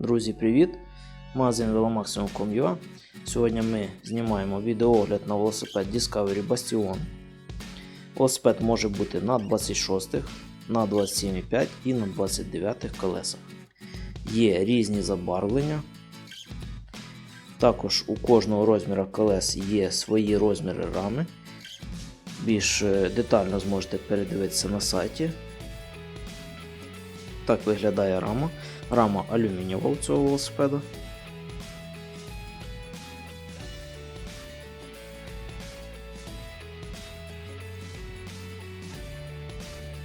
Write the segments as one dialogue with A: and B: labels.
A: Друзі, привіт! Магазин Velomaximum.com.ua Сьогодні ми знімаємо відеоогляд на велосипед Discovery Bastion. Велосипед може бути на 26, на 27,5 і на 29 колесах. Є різні забарвлення. Також у кожного розміру колес є свої розміри рами. Більш е, детально зможете передивитися на сайті. Так виглядає рама. Рама алюмінієва у цього велосипеда.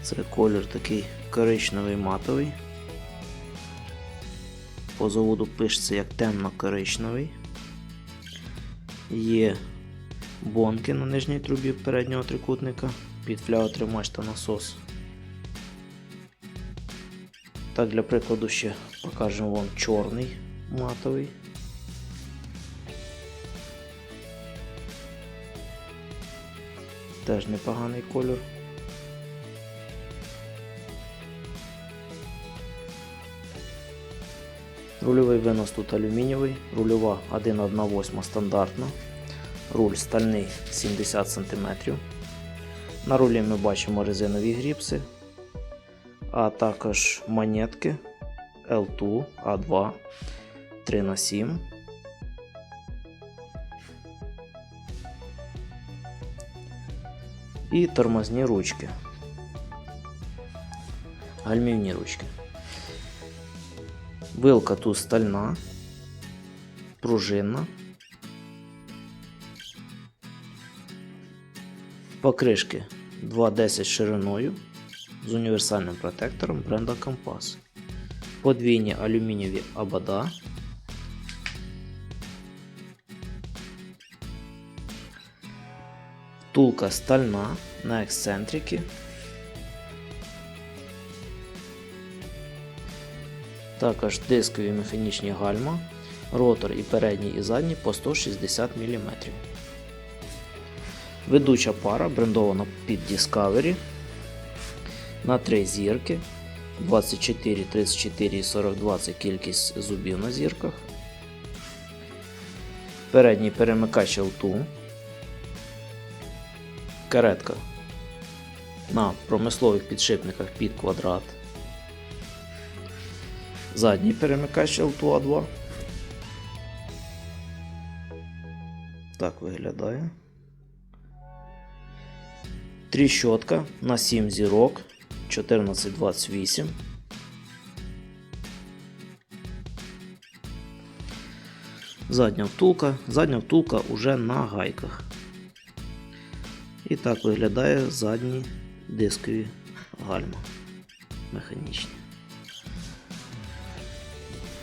A: Це колір такий коричневий матовий. По заводу пишеться як темно-коричневий. Є бонки на нижній трубі переднього трикутника під фляотримач та насос. Так, для прикладу ще покажемо вам чорний матовий. Теж непоганий кольор. Рульовий винос тут алюмінієвий, рульова 1,18 стандартна, руль стальний 70 см. На рулі ми бачимо резинові гріпси, а також монетки L2, A2, 3х7. І тормозні ручки. Гальмівні ручки. Вилка тут стальна, пружинна. Покришки 2,10 шириною з універсальним протектором бренда Компас. Подвійні алюмінієві абада. Втулка стальна на ексцентрики. Також дискові механічні гальма, ротор і передній і задній по 160 мм. Ведуча пара брендована під Discovery на 3 зірки. 24, 34 і 42 це кількість зубів на зірках. Передній перемикач L2. Каретка на промислових підшипниках під квадрат. Задній перемикач L2A2. Так виглядає. Тріщотка на 7 зірок 1428. Задня втулка. Задня втулка уже на гайках. І так виглядає задні дискові гальма механічні.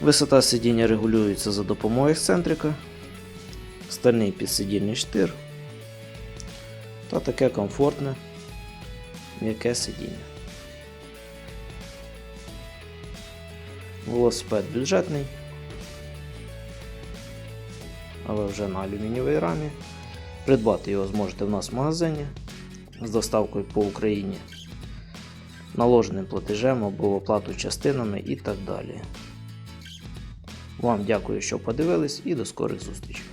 A: Висота сидіння регулюється за допомогою ексцентрика, стальний підсидільний штир та таке комфортне м'яке сидіння. Велосипед бюджетний, але вже на алюмінієвій рамі. Придбати його зможете в нас в магазині з доставкою по Україні, наложеним платежем або оплату частинами і так далі. Вам дякую, що подивились, і до скорих зустрічей.